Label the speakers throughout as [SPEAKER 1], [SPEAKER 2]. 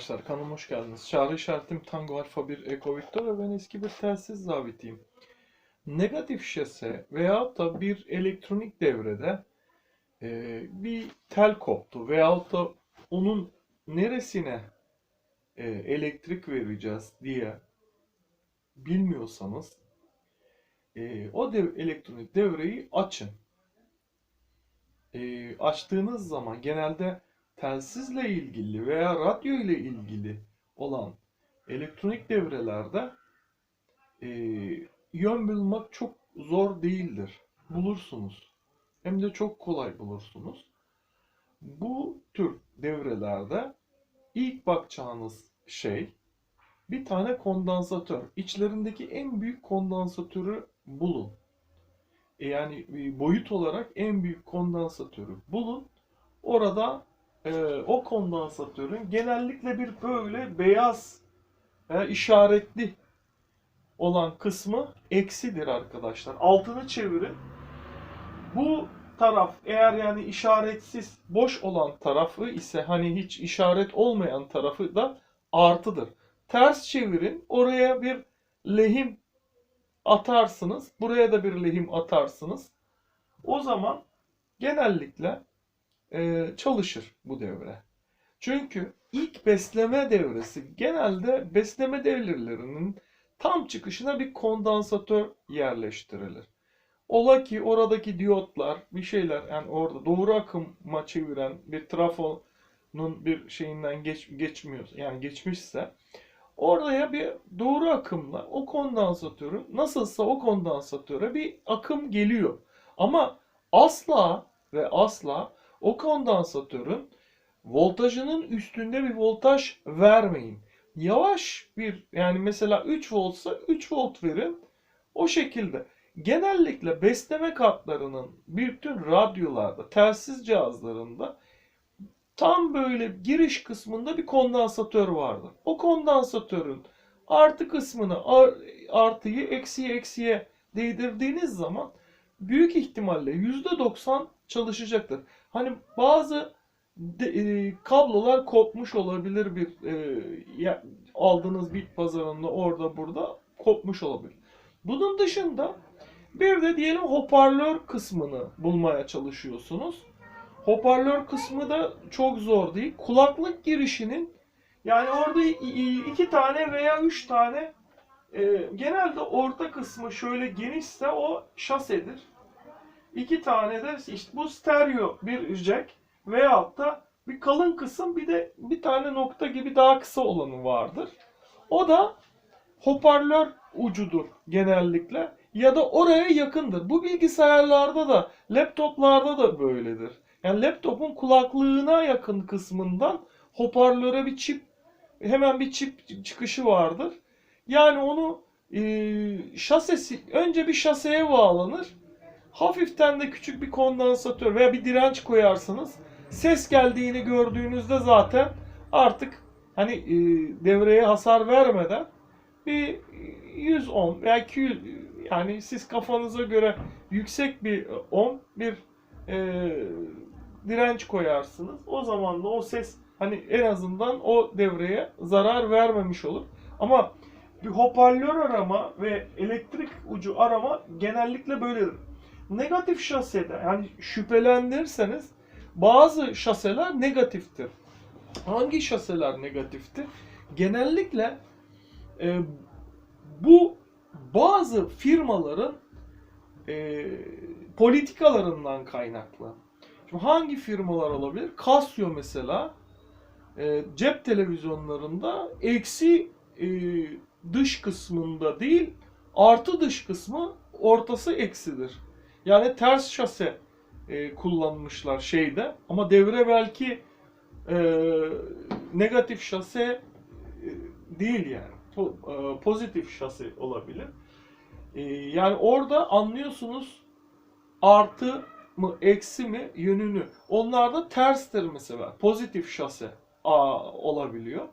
[SPEAKER 1] arkadaşlar, kanalıma hoş geldiniz. Çağrı işaretim Tango Alfa 1 Eko Victor ve ben eski bir telsiz zabitiyim. Negatif şase veyahut da bir elektronik devrede e, bir tel koptu veyahut da onun neresine e, elektrik vereceğiz diye bilmiyorsanız e, o dev, elektronik devreyi açın. E, açtığınız zaman genelde telsizle ilgili veya radyo ile ilgili olan elektronik devrelerde e, yön bulmak çok zor değildir. Bulursunuz. Hem de çok kolay bulursunuz. Bu tür devrelerde ilk bakacağınız şey bir tane kondansatör. İçlerindeki en büyük kondansatörü bulun. E, Yani e, boyut olarak en büyük kondansatörü bulun. Orada e, o kondansatörün genellikle bir böyle beyaz e, işaretli olan kısmı eksidir arkadaşlar. Altını çevirin. Bu taraf eğer yani işaretsiz boş olan tarafı ise hani hiç işaret olmayan tarafı da artıdır. Ters çevirin. Oraya bir lehim atarsınız. Buraya da bir lehim atarsınız. O zaman genellikle e, çalışır bu devre. Çünkü ilk besleme devresi genelde besleme devrelerinin tam çıkışına bir kondansatör yerleştirilir. Ola ki oradaki diyotlar bir şeyler yani orada doğru akıma çeviren bir trafonun bir şeyinden geç, geçmiyor yani geçmişse oraya bir doğru akımla o kondansatörün nasılsa o kondansatöre bir akım geliyor. Ama asla ve asla o kondansatörün voltajının üstünde bir voltaj vermeyin. Yavaş bir yani mesela 3 voltsa 3 volt verin. O şekilde. Genellikle besleme kartlarının bütün radyolarda, telsiz cihazlarında tam böyle giriş kısmında bir kondansatör vardır. O kondansatörün artı kısmını artıyı eksiye eksiye değdirdiğiniz zaman büyük ihtimalle %90 çalışacaktır. Hani bazı de, e, kablolar kopmuş olabilir bir e, ya, aldığınız bit pazarında orada burada kopmuş olabilir. Bunun dışında bir de diyelim hoparlör kısmını bulmaya çalışıyorsunuz. Hoparlör kısmı da çok zor değil. Kulaklık girişinin yani orada iki tane veya üç tane e, genelde orta kısmı şöyle genişse o şasedir. İki tane de işte bu stereo bir jack veyahut da bir kalın kısım bir de bir tane nokta gibi daha kısa olanı vardır. O da hoparlör ucudur genellikle ya da oraya yakındır. Bu bilgisayarlarda da laptoplarda da böyledir. Yani laptopun kulaklığına yakın kısmından hoparlöre bir çip hemen bir çip çıkışı vardır. Yani onu e, şasesi önce bir şaseye bağlanır. Hafiften de küçük bir kondansatör veya bir direnç koyarsınız. Ses geldiğini gördüğünüzde zaten artık hani e, devreye hasar vermeden bir 110 veya 200 yani siz kafanıza göre yüksek bir 10 bir e, direnç koyarsınız. O zaman da o ses hani en azından o devreye zarar vermemiş olur. Ama bir hoparlör arama ve elektrik ucu arama genellikle böyledir. Negatif şasede yani şüphelendirirseniz bazı şaseler negatiftir. Hangi şaseler negatiftir? Genellikle e, bu bazı firmaların e, politikalarından kaynaklı. Şimdi hangi firmalar olabilir? Casio mesela e, cep televizyonlarında eksi e, dış kısmında değil artı dış kısmı ortası eksidir. Yani ters şase e, kullanmışlar şeyde ama devre belki e, negatif şase e, değil yani. Po, e, pozitif şase olabilir. E, yani orada anlıyorsunuz artı mı eksi mi yönünü. Onlar da terstir mesela. Pozitif şase a, olabiliyor.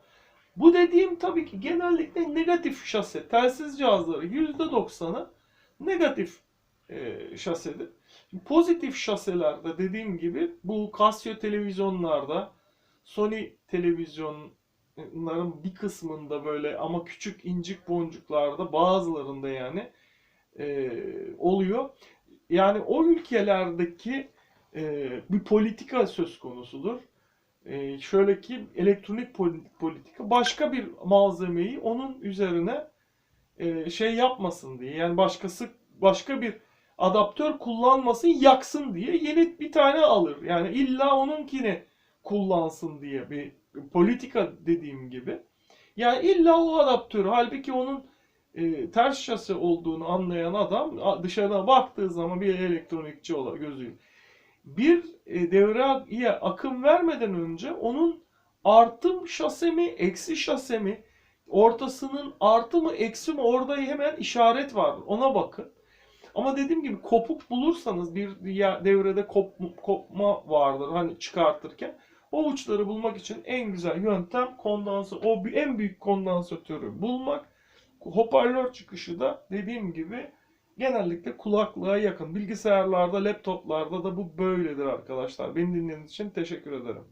[SPEAKER 1] Bu dediğim tabii ki genellikle negatif şase. Telsiz cihazları %90'ı negatif e, şasedir. Şimdi pozitif şaselerde dediğim gibi bu Casio televizyonlarda, Sony televizyon bunların bir kısmında böyle ama küçük incik boncuklarda bazılarında yani e, oluyor. Yani o ülkelerdeki e, bir politika söz konusudur. E, şöyle ki elektronik pol- politika başka bir malzemeyi onun üzerine e, şey yapmasın diye yani başkası başka bir adaptör kullanmasın yaksın diye yeni bir tane alır. Yani illa onunkini kullansın diye bir politika dediğim gibi. Yani illa o adaptörü halbuki onun e, ters şasi olduğunu anlayan adam dışarıdan baktığı zaman bir elektronikçi ola gözüyle bir e, devreye akım vermeden önce onun artım şase mi, eksi şase mi, ortasının artı mı, eksi mi orada hemen işaret var. Ona bakın. Ama dediğim gibi kopuk bulursanız bir devrede kop, kopma vardır hani çıkartırken o uçları bulmak için en güzel yöntem kondansatör, o en büyük kondansatörü bulmak. Hoparlör çıkışı da dediğim gibi genellikle kulaklığa yakın. Bilgisayarlarda, laptoplarda da bu böyledir arkadaşlar. Beni dinlediğiniz için teşekkür ederim.